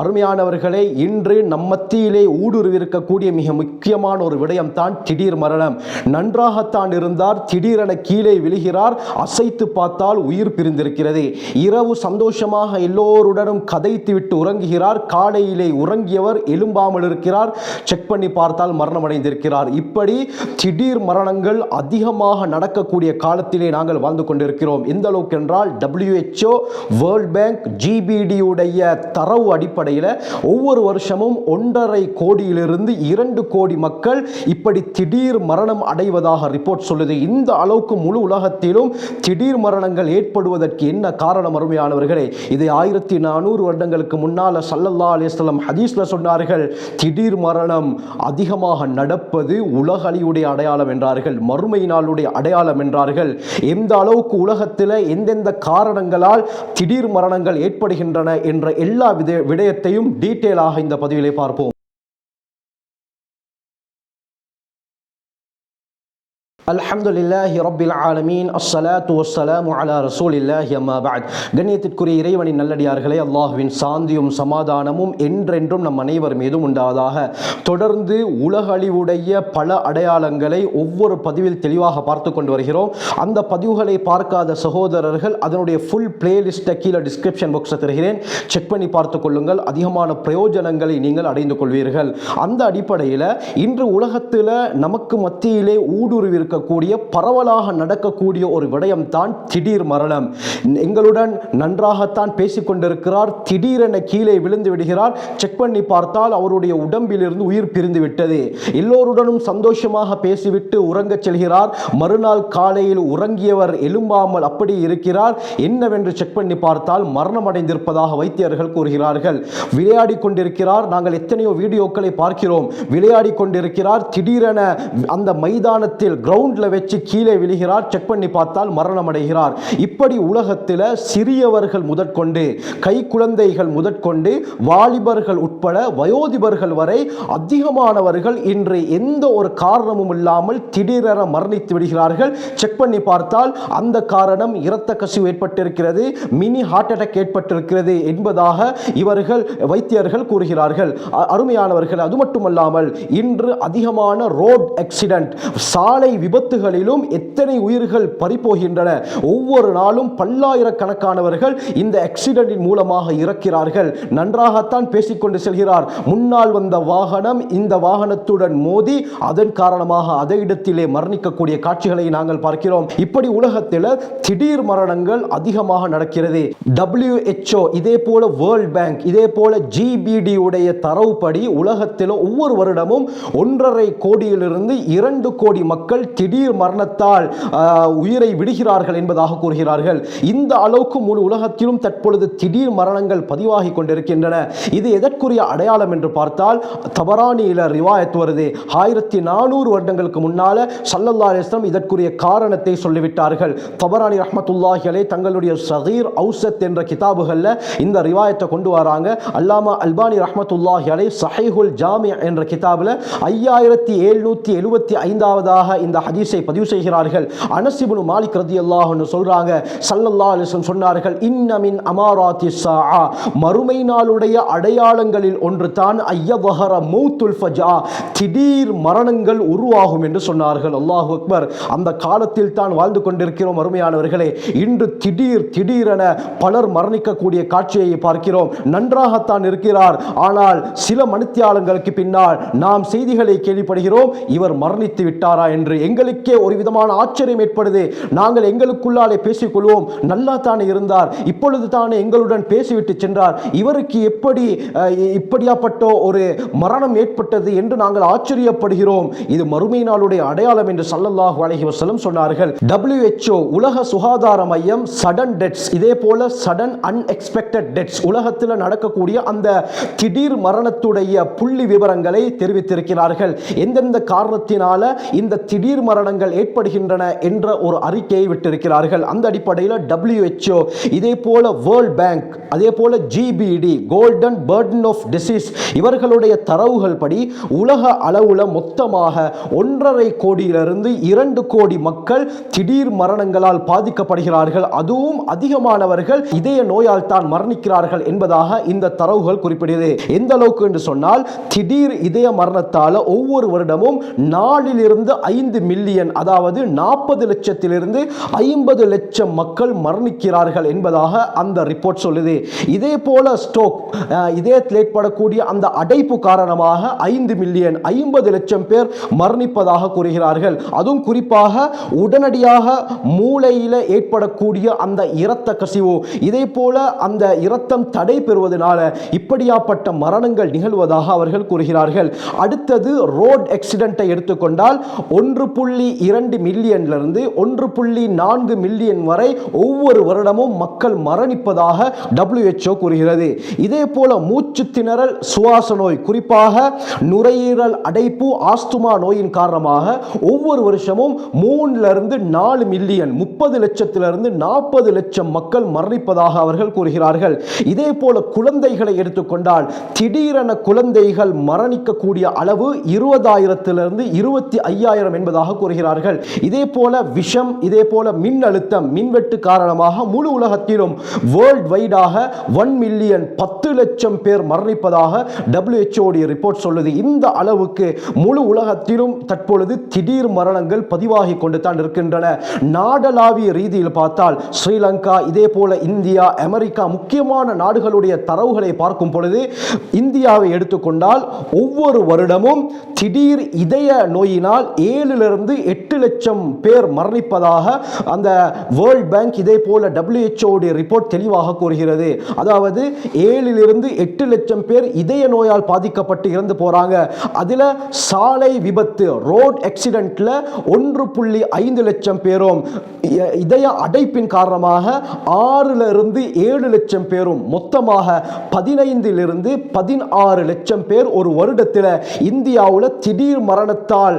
அருமையானவர்களே இன்று நம் மத்தியிலே ஊடுருவிருக்கக்கூடிய மிக முக்கியமான ஒரு விடயம் தான் திடீர் மரணம். நன்றாகத்தான் இருந்தார் திடீரென கீழே விழுகிறார் அசைத்து பார்த்தால் உயிர் பிரிந்திருக்கிறது. இரவு சந்தோஷமாக எல்லோருடனும் கதைத்து விட்டு உறங்குகிறார் காலையிலே உறங்கியவர் எழும்பாமல் இருக்கிறார் செக் பண்ணி பார்த்தால் மரணமடைந்திருக்கிறார். இப்படி திடீர் மரணங்கள் அதிகமாக நடக்கக்கூடிய காலத்திலே நாங்கள் வாழ்ந்து கொண்டிருக்கிறோம். எந்த அளவுக்கு என்றால் டபிள்யூஹெச்ஓ வேர்ல்ட் பேங்க் ஜிபிடியுடைய தரவு அடிப்படை அடிப்படையில் ஒவ்வொரு வருஷமும் ஒன்றரை கோடியிலிருந்து இரண்டு கோடி மக்கள் இப்படி திடீர் மரணம் அடைவதாக ரிப்போர்ட் சொல்லுது. இந்த அளவுக்கு முழு உலகத்திலும் திடீர் மரணங்கள் ஏற்படுவதற்கு என்ன காரணம் அருமையானவர்களே? இதை ஆயிரத்தி நானூறு வருடங்களுக்கு முன்னால் சல்லல்லா அலிஸ்லாம் ஹதீஸ்ல சொன்னார்கள் திடீர் மரணம் அதிகமாக நடப்பது உலக அழிவுடைய அடையாளம் என்றார்கள் மறுமை நாளுடைய அடையாளம் என்றார்கள். எந்த அளவுக்கு உலகத்தில் எந்தெந்த காரணங்களால் திடீர் மரணங்கள் ஏற்படுகின்றன என்ற எல்லா வித விடயத்தையும் டீட்டெயிலாக இந்த பதிவிலே பார்ப்போம். அல்ஹம்துலில்லாஹி ரப்பில் ஆலமீன். அஸ்ஸலாத்து வஸ்ஸலாமு அலா ரசூலில்லாஹி அம்மா பாத் கண்ணியத்திற்குரிய இறைவனின் நல்லடியார்களே அல்லாஹுவின் சாந்தியும் சமாதானமும் என்றென்றும் நம் அனைவர் மீதும் உண்டாதாக தொடர்ந்து உலகளவுடைய பல அடையாளங்களை ஒவ்வொரு பதிவில் தெளிவாக பார்த்து கொண்டு வருகிறோம். அந்த பதிவுகளை பார்க்காத சகோதரர்கள் அதனுடைய ஃபுல் பிளேலிஸ்ட்டை கீழே டிஸ்கிரிப்ஷன் பாக்ஸில் தருகிறேன். செக் பண்ணி பார்த்து கொள்ளுங்கள். அதிகமான பிரயோஜனங்களை நீங்கள் அடைந்து கொள்வீர்கள். அந்த அடிப்படையில் இன்று உலகத்தில் நமக்கு மத்தியிலே ஊடுருவிருக்க இருக்கக்கூடிய பரவலாக நடக்கக்கூடிய ஒரு விடயம் தான் திடீர் மரணம். எங்களுடன் நன்றாகத்தான் பேசிக்கொண்டிருக்கிறார். திடீரென கீழே விழுந்து விடுகிறார். செக் பண்ணி பார்த்தால் அவருடைய உடம்பிலிருந்து உயிர் பிரிந்து விட்டது. எல்லோருடனும் சந்தோஷமாக பேசிவிட்டு உறங்கச் செல்கிறார். மறுநாள் காலையில் உறங்கியவர் எழும்பாமல் அப்படி இருக்கிறார். என்னவென்று செக் பண்ணி பார்த்தால் மரணம் அடைந்திருப்பதாக வைத்தியர்கள் கூறுகிறார்கள். விளையாடி கொண்டிருக்கிறார். நாங்கள் எத்தனையோ வீடியோக்களை பார்க்கிறோம். விளையாடி கொண்டிருக்கிறார். திடீரென அந்த மைதானத்தில் கிரவுண்டில் வச்சு கீழே விழுகிறார். செக் பண்ணி பார்த்தால் மரணம் அடைகிறார் இப்படி உலகத்தில் சிறியவர்கள் முதற்கொண்டு கை குழந்தைகள் முதற்கொண்டு வாலிபர்கள் உட்பட வயோதிபர்கள் வரை அதிகமானவர்கள் இன்று எந்த ஒரு காரணமும் இல்லாமல் திடீரென மரணித்து விடுகிறார்கள். செக் பண்ணி பார்த்தால் அந்த காரணம் இரத்த கசிவு ஏற்பட்டிருக்கிறது மினி ஹார்ட் அட்டாக் ஏற்பட்டிருக்கிறது என்பதாக இவர்கள் வைத்தியர்கள் கூறுகிறார்கள். அருமையானவர்கள் அது மட்டுமல்லாமல் இன்று அதிகமான ரோட் ஆக்சிடென்ட் சாலை விபத்துகளிலும் இத்தனை உயிர்கள் பறிப்போகின்றன ஒவ்வொரு நாளும் பல்லாயிரக்கணக்கானவர்கள் இந்த ஆக்சிடென்டின் மூலமாக இறக்கிறார்கள். நன்றாகத்தான் பேசிக்கொண்டு செல்கிறார். முன்னால் வந்த வாகனம் இந்த வாகனத்துடன் மோதி அதன் காரணமாக அதே இடத்திலே மரணிக்கக்கூடிய காட்சிகளை நாங்கள் பார்க்கிறோம். இப்படி உலகத்தில் திடீர் மரணங்கள் அதிகமாக நடக்கிறது. டபிள்யூஹெச்ஓ இதே போல வேர்ல்ட் பேங்க் இதே போல ஜிபிடி உடைய தரவுப்படி உலகத்தில் ஒவ்வொரு வருடமும் ஒன்றரை கோடியிலிருந்து இரண்டு கோடி மக்கள் திடீர் மரணத்தால் ஆஹ், உயிரை விடுகிறார்கள் என்பதாக கூறுகிறார்கள். இந்த அளவுக்கு முழு உலகத்திலும் தற்பொழுது திடீர் மரணங்கள் பதிவாகி கொண்டிருக்கின்றன. இது எதற்குரிய அடையாளம் என்று பார்த்தால் தபரானியில் ரிவாயத் வருது. ஆயிரத்தி நானூறு வருடங்களுக்கு முன்னால் சல்லல்லா அலிஸ்லாம் இதற்குரிய காரணத்தை சொல்லிவிட்டார்கள். தபரானி ரஹ்மத்துல்லாஹிகளை தங்களுடைய சகீர் அவுசத் என்ற கிதாபுகளில் இந்த ரிவாயத்தை கொண்டு வராங்க. அல்லாமா அல்பானி ரஹ்மத்துல்லாஹி அலை சஹீஹுல் ஜாமி என்ற கிதாபில் ஐயாயிரத்தி எழுநூற்றி எழுபத்தி ஐந்தாவதாக இந்த ஹதீஸை பதிவு செய்கிறார்கள். அனசிபுனு மாலிக் ரதி அல்லாஹ்னு சொல்றாங்க சல்லல்லா அலிஸ்லம் சொன்னார்கள் இன்னமின் அமாராத்தி சா மறுமை நாளுடைய அடையாளங்களில் ஒன்று தான் ஐயவஹர மௌத்துல் ஃபஜா. திடீர் மரணங்கள் உருவாகும் என்று சொன்னார்கள். அல்லாஹ் அக்பர். அந்த காலத்தில் தான் வாழ்ந்து கொண்டிருக்கிறோம் அருமையானவர்களே. இன்று திடீர் திடீரென பலர் மரணிக்கக்கூடிய காட்சியை பார்க்கிறோம். நன்றாகத்தான் இருக்கிறார். ஆனால் சில மணித்தியாலங்களுக்கு பின்னால் நாம் செய்திகளை கேள்விப்படுகிறோம் இவர் மரணித்து விட்டாரா என்று. எங்களுக்கே ஒரு விதமான ஆச்சரியம் ஏற்படுது. நாங்கள் எங்களுக்குள்ளாலே பேசிக்கொள்வோம். நல்லா தானே இருந்தார். இப்பொழுது தானே எங்களுடன் பேசிவிட்டு சென்றார். இவருக்கு எப்படி இப்படியாப்பட்ட ஒரு மரணம் ஏற்பட்டது என்று நாங்கள் ஆச்சரியப்படுகிறோம். இது மறுமை நாளுடைய அடையாளம் என்று சல்லல்லாஹு அலஹி வசலம் சொன்னார்கள். டபிள்யூஹெச்ஓ உலக சுகாதார மையம் சடன் டெத்ஸ் இதே போல சடன் அன்எக்ஸ்பெக்டட் டெத்ஸ் உலகத்தில் நடக்கக்கூடிய அந்த திடீர் மரணத்துடைய புள்ளி விவரங்களை தெரிவித்திருக்கிறார்கள். எந்தெந்த காரணத்தினால இந்த திடீர் மரணங்கள் ஏற்படுகின்றன வருகின்றன என்ற ஒரு அறிக்கையை விட்டிருக்கிறார்கள். அந்த அடிப்படையில் டபிள்யூஹெச்ஓ இதே போல வேர்ல்ட் பேங்க் அதே போல GBD global burden of disease இவர்களுடைய தரவுகள் படி உலக அளவுல மொத்தமாக ஒன்றரை கோடியிலிருந்து இரண்டு கோடி மக்கள் திடீர் மரணங்களால் பாதிக்கப்படுகிறார்கள். அதுவும் அதிகமானவர்கள் இதய நோயால் தான் மரணிக்கிறார்கள் என்பதாக இந்த தரவுகள் குறிப்பிடுகிறது எந்த அளவுக்கு என்று சொன்னால் திடீர் இதய மரணத்தால் ஒவ்வொரு வருடமும் நாலிலிருந்து ஐந்து மில்லியன் அதாவது நாற்பது லட்சத்திலிருந்து ஐம்பது லட்சம் மக்கள் மரணிக்கிறார்கள் என்பதாக அந்த ரிப்போர்ட் சொல்லுது. இதே போல ஸ்டோக் இதயத்தில் ஏற்படக்கூடிய அந்த அடைப்பு காரணமாக ஐந்து மில்லியன் ஐம்பது லட்சம் பேர் மரணிப்பதாக கூறுகிறார்கள். அதுவும் குறிப்பாக உடனடியாக மூளையில் ஏற்படக்கூடிய அந்த இரத்த கசிவு. இதே போல அந்த இரத்தம் தடை பெறுவதனால இப்படியாப்பட்ட மரணங்கள் நிகழ்வதாக அவர்கள் கூறுகிறார்கள். அடுத்தது ரோட் ஆக்சிடென்ட்டை எடுத்துக்கொண்டால் ஒன்று புள்ளி இரண்டு மில்லியன் மில்லியன்லேருந்து ஒன்று புள்ளி நான்கு மில்லியன் வரை ஒவ்வொரு வருடமும் மக்கள் மரணிப்பதாக டபிள்யூஹெச்ஓ கூறுகிறது. இதே போல மூச்சு திணறல் சுவாச நோய் குறிப்பாக நுரையீரல் அடைப்பு ஆஸ்துமா நோயின் காரணமாக ஒவ்வொரு வருஷமும் மூணுலேருந்து நாலு மில்லியன் முப்பது லட்சத்திலிருந்து நாற்பது லட்சம் மக்கள் மரணிப்பதாக அவர்கள் கூறுகிறார்கள். இதே போல குழந்தைகளை எடுத்துக்கொண்டால் திடீரென குழந்தைகள் மரணிக்கக்கூடிய அளவு இருபதாயிரத்திலிருந்து இருபத்தி ஐயாயிரம் என்பதாக கூறுகிறார்கள். இதே போல விஷம் இதே போல மின் அழுத்தம் மின்வெட்டு காரணமாக முழு உலகத்திலும் வேர்ல்ட் வைடாக ஒன் மில்லியன் பத்து லட்சம் பேர் மரணிப்பதாக WHO ரிப்போர்ட் சொல்லுது. இந்த அளவுக்கு முழு உலகத்திலும் தற்பொழுது திடீர் மரணங்கள் பதிவாகி கொண்டு தான் இருக்கின்றன. நாடளாவிய ரீதியில் பார்த்தால் ஸ்ரீலங்கா இதே போல இந்தியா அமெரிக்கா முக்கியமான நாடுகளுடைய தரவுகளை பார்க்கும் பொழுது இந்தியாவை எடுத்துக்கொண்டால் ஒவ்வொரு வருடமும் திடீர் இதய நோயினால் ஏழிலிருந்து எட்டு லட்சம் பேர் மரணிப்பதாக அந்த வேர்ல்ட் பேங்க் இதே போல டபிள்யூஹெச்ஓடைய ரிப்போர்ட் தெளிவாக கூறுகிறது. அதாவது ஏழிலிருந்து எட்டு லட்சம் பேர் இதய நோயால் பாதிக்கப்பட்டு இறந்து போகிறாங்க அதில் சாலை விபத்து ரோட் ஆக்சிடென்ட்ல ஒன்று புள்ளி ஐந்து லட்சம் பேரும் இதய அடைப்பின் காரணமாக ஆறிலிருந்து ஏழு லட்சம் பேரும் மொத்தமாக பதினைந்திலிருந்து பதினாறு லட்சம் பேர் ஒரு வருடத்தில் இந்தியாவில் திடீர் மரணத்தால்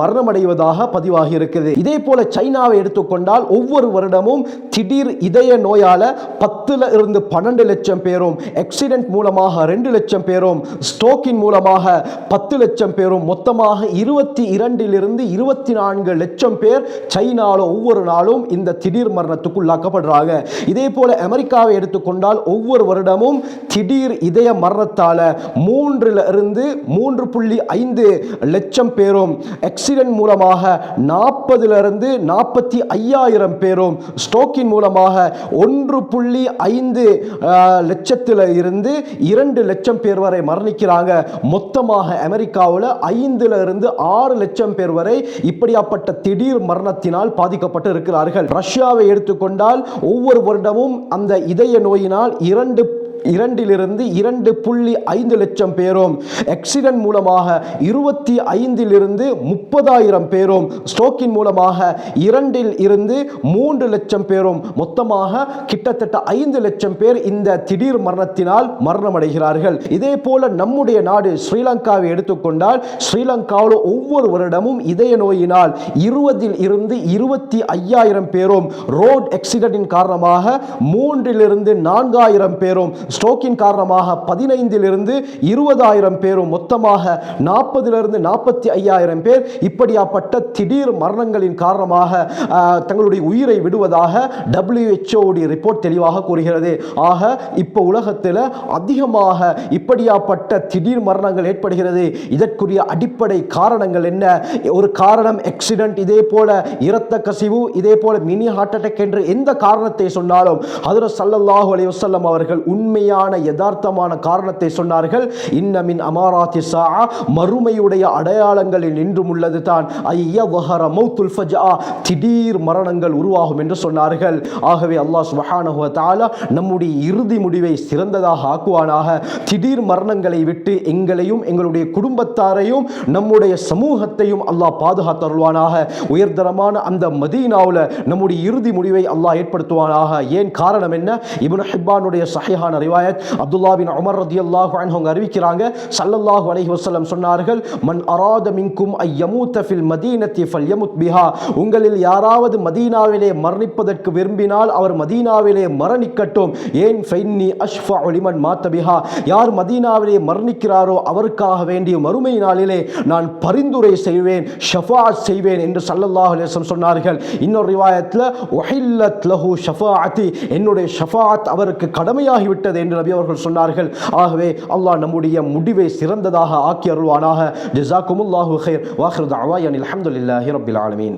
மரணமடைவதாக பதிவாகி இருக்குது இதே போல சைனாவை எடுத்துக்கொண்டால் ஒவ்வொரு வருடமும் திடீர் இதய நோயால பத்துல இருந்து பன்னெண்டு லட்சம் பேரும் ஆக்சிடென்ட் மூலமாக ரெண்டு லட்சம் பேரும் ஸ்ட்ரோக்கின் மூலமாக பத்து லட்சம் பேரும் மொத்தமாக இருபத்தி இரண்டிலிருந்து இருபத்தி நான்கு லட்சம் பேர் சைனால ஒவ்வொரு நாளும் இந்த திடீர் மரணத்துக்கு உள்ளாக்கப்படுறாங்க. இதே போல அமெரிக்காவை எடுத்துக்கொண்டால் ஒவ்வொரு வருடமும் திடீர் இதய மரணத்தால மூன்றுல இருந்து மூன்று புள்ளி ஐந்து லட்சம் பேரும் ஆக்சிடென்ட் மூலமாக நாற்பது இருந்து நாற்பத்தி ஐயாயிரம் பேரும் ஸ்டோக்கின் மூலமாக ஒன்று புள்ளி ஐந்து லட்சத்தில் இருந்து இரண்டு லட்சம் பேர் வரை மரணிக்கிறாங்க. மொத்தமாக அமெரிக்காவில் ஐந்துல இருந்து ஆறு லட்சம் பேர் வரை இப்படியாப்பட்ட திடீர் மரணத்தினால் பாதிக்கப்பட்டு இருக்கிறார்கள். ரஷ்யாவை எடுத்துக்கொண்டால் ஒவ்வொரு வருடமும் அந்த இதய நோயினால் இரண்டு இரண்டிலிருந்து இரண்டு புள்ளி ஐந்து லட்சம் பேரும். எக்ஸிடென்ட் மூலமாக இருபத்தி ஐந்திலிருந்து முப்பதாயிரம் பேரும். ஸ்ட்ரோக்கின் மூலமாக இரண்டில் இருந்து மூன்று லட்சம் பேரும். மொத்தமாக கிட்டத்தட்ட ஐந்து லட்சம் பேர் இந்த திடீர் மரணத்தினால் மரணமடைகிறார்கள். இதே போல நம்முடைய நாடு ஸ்ரீலங்காவை எடுத்துக்கொண்டால் ஸ்ரீலங்காவில் ஒவ்வொரு வருடமும் இதய நோயினால் இருபதில் இருந்து இருபத்தி ஐயாயிரம் பேரும் ரோட் ஆக்சிடென்டின் காரணமாக மூன்றிலிருந்து நான்காயிரம் பேரும் ஸ்ட்ரோக்கின் காரணமாக பதினைந்திலிருந்து இருபதாயிரம் பேரும் மொத்தமாக நாற்பதிலிருந்து நாற்பத்தி ஐயாயிரம் பேர் இப்படியாப்பட்ட திடீர் மரணங்களின் காரணமாக தங்களுடைய உயிரை விடுவதாக டபிள்யூஹெச்ஓடி ரிப்போர்ட் தெளிவாக கூறுகிறது. ஆக இப்போ உலகத்தில் அதிகமாக இப்படியாப்பட்ட திடீர் மரணங்கள் ஏற்படுகிறது. இதற்குரிய அடிப்படை காரணங்கள் என்ன? ஒரு காரணம் ஆக்சிடென்ட் இதே போல இரத்த கசிவு இதே போல மினி ஹார்ட் அட்டாக் என்று எந்த காரணத்தை சொன்னாலும் அதில் சல்லல்லாஹு அலி வஸல்லம் அவர்கள் உண்மையான யதார்த்தமான காரணத்தை சொன்னார்கள். இன்னமின் அமாராத்தி சா மறுமையுடைய அடையாளங்களில் நின்றும் உள்ளது தான். ஐய வஹர மௌத்துல் ஃபஜா திடீர் மரணங்கள் உருவாகும் என்று சொன்னார்கள். ஆகவே அல்லாஹ் சுப்ஹானஹு தாலா நம்முடைய இறுதி முடிவை சிறந்ததாக ஆக்குவானாக. திடீர் மரணங்களை விட்டு எங்களையும் எங்களுடைய குடும்பத்தாரையும் நம்முடைய சமூகத்தையும் அல்லாஹ் பாதுகாத்தருள்வானாக உயர்தரமான அந்த மதீனாவில் நம்முடைய இறுதி முடிவை அல்லாஹ் ஏற்படுத்துவானாக. ஏன் காரணம் என்ன? இப்னு ஹிப்பானுடைய சஹிஹான ரிவாயத் அப்துல்லா பின் உமர் ரதியல்லாஹு அன்ஹு அவங்க அறிவிக்கிறாங்க சல்லல்லாஹு அலைஹி வசல்லம் சொன்னார்கள் மன் அராத மின்கும் ஐயமூத்த ஃபில் மதீனத்தி ஃபல் யமுத் பிஹா. உங்களில் யாராவது மதீனாவிலே மரணிப்பதற்கு விரும்பினால் அவர் மதீனாவிலே மரணிக்கட்டும். ஏன்? ஃபைன்னி அஷ்ஃபா ஒளிமன் மாத்தபிஹா யார் மதீனாவிலே மரணிக்கிறாரோ அவருக்காக வேண்டிய மறுமை நாளிலே நான் பரிந்துரை செய்வேன் ஷஃபா செய்வேன் என்று ஸல்லல்லாஹு அலைஹி வஸல்லம் சொன்னார்கள். இன்னொரு ரிவாயத்தில் ஒஹில்லத் லஹு ஷஃபாஅத்தி என்னுடைய ஷஃபாத் அவருக்கு கடமையாகிவிட்டது. என்று நபி அவர்கள் சொன்னார்கள். ஆகவே அல்லாஹ் நம்முடைய முடிவை சிறந்ததாக ஆக்கி அருள்வானாக. ஜிசாக்குமுல்லாஹு ஹைர் வாஹிர் தஅவாயன் அஹமதுல்லாஹி ரபில் ஆலமீன்.